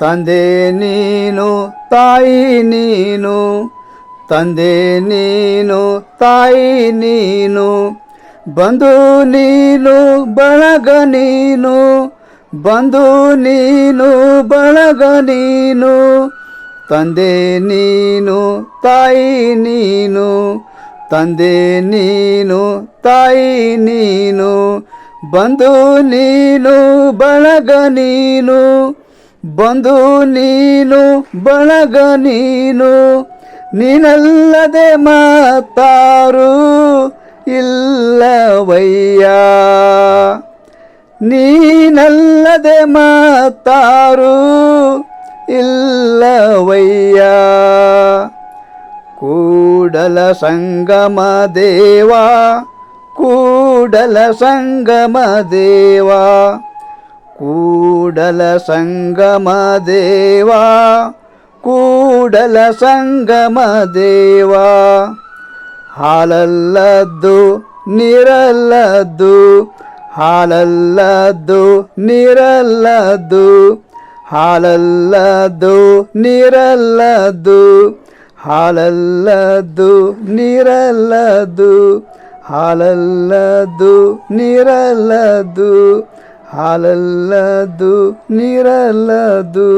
ತಂದೆ ನೀನು, ತಾಯಿ ನೀನು, ತಂದೆ ನೀನು, ತಾಯಿ ನೀನು ಬಂದು ನೀನು, ಬಳಗ ನೀನು, ಬಂಧು ನೀನು, ಬಳಗ ನೀನು, ತಂದೆ ನೀನು, ತಾಯಿ ನೀನು, ತಂದೆ ನೀನು, ತಾಯಿ ನೀನು ಬಂದು ನೀನು, ಬಳಗ ನೀನು ಬಂಧು ನೀನು, ಬಳಗ ನೀನು, ನೀನಲ್ಲದೆ ಮಾತಾರು ಇಲ್ಲವಯ್ಯ. ನೀನಲ್ಲದೆ ಮಾತಾರು ಇಲ್ಲವಯ್ಯ. ಕೂಡಲ ಸಂಗಮ ದೇವಾ, ಕೂಡಲ ಸಂಗಮ ದೇವಾ. ಕೂಡಲ ಸಂಗಮ ದೇವಾ, ಕೂಡಲ ಸಂಗಮ ದೇವಾ. ಹಾಲಲ್ಲದ್ದು ನೀರಲ್ಲದ್ದು ಹಾಲಲ್ಲದ್ದು ನೀರಲ್ಲದ್ದು ಹಾಲಲ್ಲದ್ದು ನೀರಲ್ಲದ್ದು ಹಾಲಲ್ಲದ್ದು ನೀರಲ್ಲದ್ದು ಹಾಲಲ್ಲದ್ದು ನೀರಲ್ಲದ್ದು. ಹಾಲಲ್ಲದ್ದು ನೀರಲ್ಲದ್ದು